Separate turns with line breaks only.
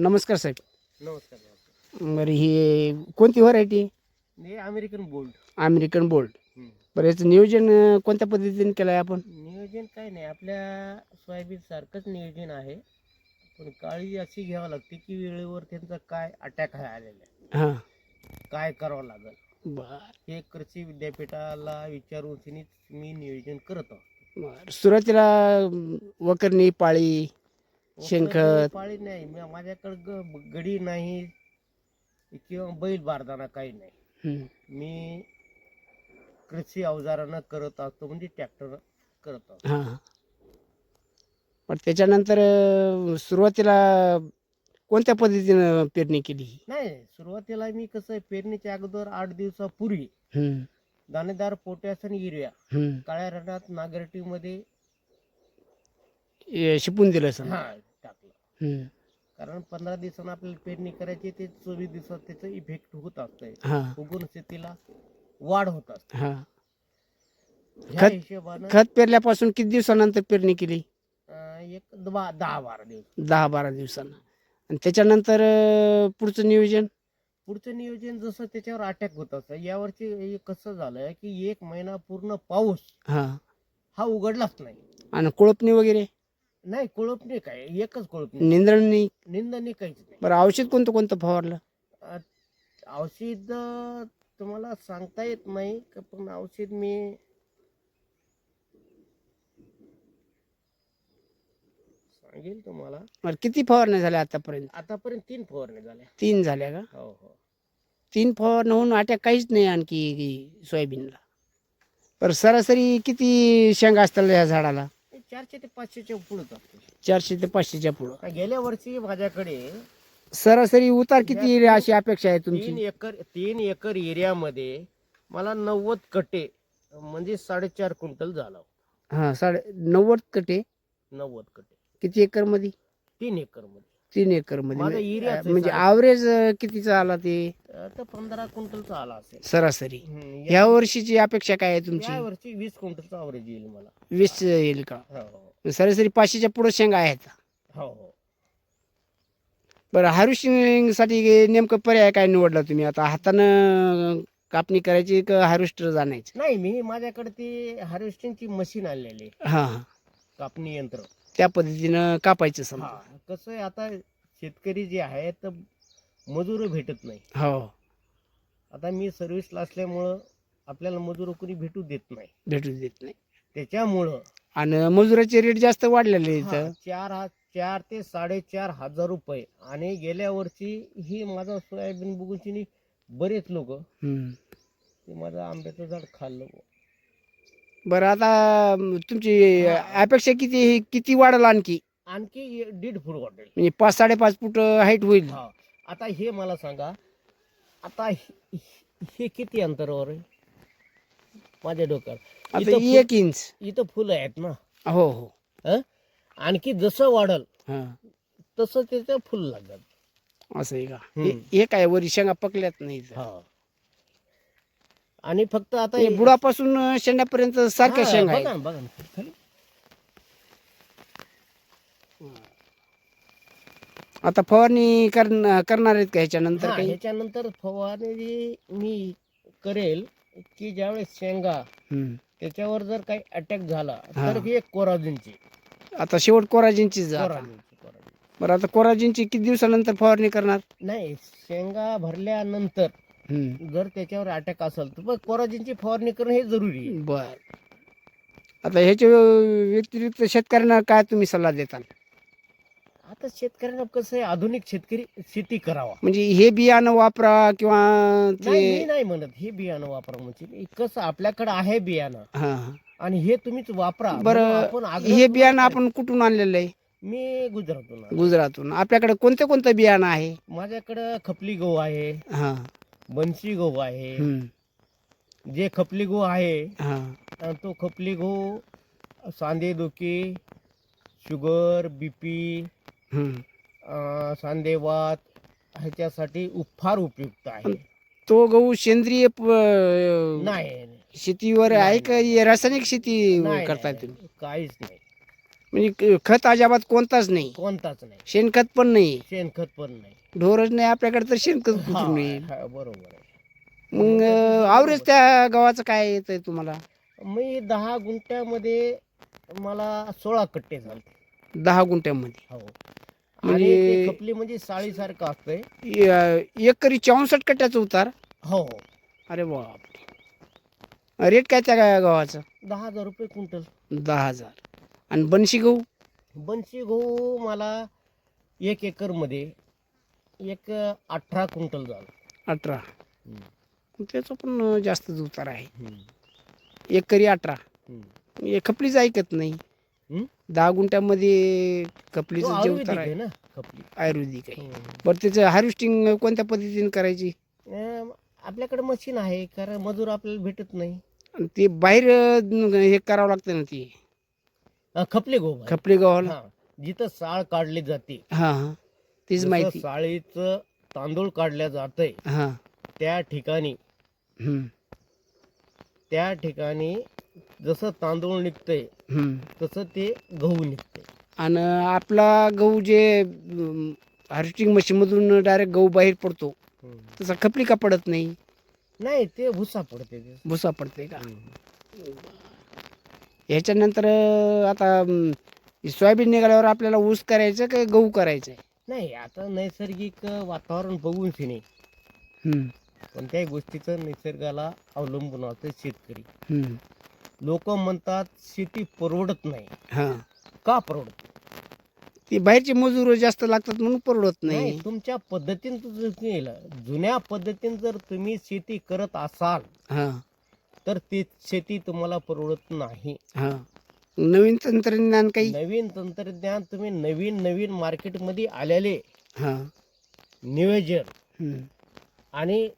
नमस्कार साहेब.
नमस्कार नमस्कार.
बरं ही कोणती व्हरायटी
हे अमेरिकन बोल्ड
अमेरिकन बोल्ड बरं याचं नियोजन अं, कोणत्या पद्धतीने केलं आहे आपण?
नियोजन काय नाही आपल्या सोयाबीन सारखंच नियोजन आहे. पण काळजी अशी घ्यावी लागते की वेळेवर त्यांचा काय अटॅक आहे आलेला आहे.
हां.
काय करावं लागेल.
बरं.
हे कृषी विद्यापीठाला विचारून मी नियोजन करत आहोत.
बरं सुरुवातीला अं, वकरणी पाळी शेणखत.
पाळी नाही. माझ्याकडं ग- गडी नाही किंवा बैल बारदाना काही नाही. मी कृषी अवजारानं करत असतो म्हणजे ट्रॅक्टर करत असतो.
हां पण त्याच्यानंतर अं, सुरुवातीला कोणत्या पद्धतीनं पेरणी केली
नाही सुरुवातीला मी कसं आहे, पेरणीच्या अगोदर आठ दिवसापूर्वी दाणेदार पोटॅश आणि युरिया. काळ्या रणात नागरटीमध्ये
हे शिपून दिलं सर
हा टाकलं कारण पंधरा दिवसांना आपल्याला पेरणी करायची ते चोवीस दिवसात त्याचं इफेक्ट होत असतंय.
हां.
उगवण शेतीला वाढ होत असते.
हां.
ह्या
खत-
हिशोबानं
खत पेरल्यापासून किती दिवसानंतर पेरणी केली?
अं, एक दहा दहा बारा दिवस.
दहा बारा दिवसांना. आणि त्याच्यानंतर अं, पुढचं नियोजन?
पुढचं नियोजन जसं त्याच्यावर अटॅक होत असतं. यावरची हे कसं झालंय की एक महिना पूर्ण पाऊस
हां.
हा उघडलाच नाही.
आणि कोळपणी वगैरे?
नाही कोळपणी काय एकच कोळपणी
निंदणी
निंदणी काहीच नाही.
बरं औषध कोणतं कोणतं फवारलं?
औषध अ, तुम्हाला सांगता येत नाही का पण औषध मी सांगेल तुम्हाला.
बरं किती फवारण्या झाल्या आतापर्यंत?
आतापर्यंत तीन फवारण्या झाल्या.
तीन झाल्या का?
हो हो.
तीन फवारण्या होऊन अटॅक काहीच नाही आणखी सोयाबीनला. बरं सरासरी किती शेंगा असतात या झाडाला?
चारशे ते पाचशेच्या असते
चारशे ते पाचशेच्या पुढं.
गेल्या वर्षी माझ्याकडे
सरासरी उतार किती अशी अपेक्षा आहे
तीन
तुमची
एकर तीन एकर एरियामध्ये मला नव्वद कटे म्हणजे साडेचार क्विंटल झाला
हां साडे नव्वद कटे
नव्वद कटे
किती एकरमध्ये
तीन एकरमध्ये
तीन एकरमध्ये
माझं
म्हणजे
आहे
म्हणजे कितीचा आला ते?
तर पंधरा क्विंटलचा आला असेल.
सरासरी.
हम्म, या-
ह्या वर्षीची अपेक्षा काय आहे तुमची?
वर्षी वीस क्विंटलचा अवरेज येईल मला.
वीस येईल का?
हो हो.
सरासरी पाचशेच्या पुढे शेंगा आहेत.
हो हो.
बरं हार्वेस्टिंगसाठी नेमकं पर्याय काय निवडला तुम्ही? आता हातानं कापणी करायची का हार्वेस्टर जाण्याची
नाही मी माझ्याकडे ती हार्वेस्टिंगची मशीन आणलेली आहे,
हां हां.
कापणी यंत्र.
त्या पद्धतीनं कापायचं समजा.
हा कसं आहे आता शेतकरी जे आहे तर मजूर भेटत नाही.
हो.
आता मी सर्व्हिसला असल्यामुळं आपल्याला मजूर कोणी भेटू देत नाही.
भेटू देत नाही.
त्याच्यामुळं
आणि मजुराचे रेट जास्त वाढलेले
हा,
इथं
चार हा चार ते साडेचार हजार रुपये. आणि गेल्या वर्षी ही माझा सोयाबीन बघून बरेच लोक
हम्म.
ते माझं आंब्याचं झाड खाल्लं.
बरं आता तुमची अपेक्षा किती किती वाढेल आणखी?
आणखी दीड फूट वाटेल
म्हणजे पाच साडेपाच फूट हाईट होईल.
हा. आता हे मला सांगा आता हे हे किती अंतरावर आहे? माझ्या डोक्यात.
आता
इथं फुल-
एक इंच
इथं फुलं आहेत ना?
हो हो.
हं? आणखी जसं वाढल
हां.
तसं त्याचं फुल लागत
असं आहे का?
हम्म.
हे- हे काय वरी शेंगा पकल्यात नाही इथं.
हा. आणि फक्त आता
हे बुडापासून शेंड्यापर्यंत सारख्या
हा,
शेंगा
बघा
आहेत
ना बघा ना खाली.
आता फवारणी करन- करणार आहेत का ह्याच्यानंतर
हा,
काही
ह्याच्यानंतर फवारणी जी मी करेल की ज्यावेळेस शेंगा
हम्म.
त्याच्यावर जर काही अटॅक झाला
हा.
तर ही एक कोराजिनची
आता शेवट.
कोराजिनची कोराजिन
बरं आता कोराजींची किती दिवसानंतर फवारणी करणार
नाही शेंगा भरल्यानंतर. जर त्याच्यावर अटॅक असेल तर मग कोराजिनची फवारणी करणं हे जरुरी आहे.
बर. आता ह्याच्या व्यतिरिक्त शेतकऱ्यांना काय तुम्ही सल्ला देता
आता शेतकऱ्यांना कसं आहे आधुनिक शेतकरी शेती करावा.
म्हणजे हे बियाणं वापरा किंवा
नाही मी
ते
नाही म्हणत हे बियाणं वापरा म्हणजे कसं आपल्याकडे आहे बियाणं.
हा
आणि हे तुम्हीच वापरा.
बरं,
म्हणून आपण आग्रह
हे बियाणं. आपण कुठून आणलेलं आहे?
मी गुजरातून.
गुजरातून. आपल्याकडे कोणते कोणतं बियाणं आहे?
माझ्याकडं खपली गहू आहे.
हा.
बनशी गहू आहे. जे खपली गहू आहे
हा.
अं, तो खपली गहू सांधेदुखी शुगर बीपी
हम्म.
सांधेवात ह्याच्यासाठी फार उपयुक्त आहे.
तो गहू सेंद्रिय प-
नाही.
शेतीवर आहे का हे रासायनिक शेती
नाही,
करताय
नाही,
तुम्ही?
काहीच नाही.
म्हणजे खत अजाबात कोणताच नाही.
कोणताच नाही.
शेणखत पण नाही.
शेणखत पण नाही.
ढोरच नाही आपल्याकडे तर शेणखत
हा,
कुठून येईल
हा, बरोबर आहे.
मग आवरेज त्या गव्हाचं काय येतंय तुम्हाला?
मी दहा गुंठ्यामध्ये मला सोळा कट्टे झाले.
दहा गुंठ्यामध्ये?
हो. आणि
म्हणजे-
खपली म्हणजे साळीसारखं असतंय.
एकरी चौसष्ट कट्ट्याचं उतार?
हो.
अरे बापरे. रेट काय त्या गव्हाचं?
दहा हजार रुपये क्विंटल.
दहा हजार. आणि बनशी गहू?
बनशी गहू मला एक एकरमध्ये एक अठरा क्विंटल झालं.
अठरा.
हम्म.
त्याचं पण जास्तच उतार आहे. एकरी अठरा. हे खपलीच ऐकत नाही? दहा गुंठ्यामध्ये
तो
खपलीचं जे
आयुर्वेदिक
उतार
आहे.
आहे
ना खपली.
आयुर्वेदिक आहे. बरं त्याचं हार्वेस्टिंग कोणत्या पद्धतीने करायची?
अं, आपल्याकडे मशीन आहे कारण मजूर आपल्याला भेटत नाही.
आणि ते बाहेर अं, हे करावं लागतं ना ते.
अं, खपली गहू.
खपली गव्हाला
हा. जिथं साळ काढली जाते.
हां हां. तीच
जसं
माहिती.
साळीचं तांदूळ काढल्या जातंय
हां.
त्या ठिकाणी
हम्म,
त्या ठिकाणी जसं तांदूळ निघतंय
हम्म.
तसं ते गहू निघतंय.
आणि आपला गहू जे हार्वेस्टिंग मशीनमधून डायरेक्ट गहू बाहेर पडतो. तसा खपली का पडत नाही?
नाही ते भुसा पडते ते.
भुसा पडते का. ह्याच्यानंतर आता सोयाबीन निघाल्यावर आपल्याला ऊस करायचं का गहू करायचं?
नाही आता नैसर्गिक वातावरण बघून नाही.
हम्म,
कोणत्याही गोष्टीचं निसर्गाला अवलंबून असतं शेतकरी.
हम्म.
लोक म्हणतात शेती परवडत नाही.
हां.
का परवडत
ती बाहेरचे मजूर जास्त लागतात म्हणून परवडत
नाही.
नाही
तुमच्या पद्धतीने केलं जुन्या पद्धतीने जर तुम्ही शेती करत असाल
हां.
तर ती शेती तुम्हाला परवडत नाही.
हां. नवीन तंत्रज्ञान काही?
नवीन तंत्रज्ञान तुम्ही नवीन नवीन मार्केटमध्ये आलेले.
हां.
नियोजन.
हम्म,
आणि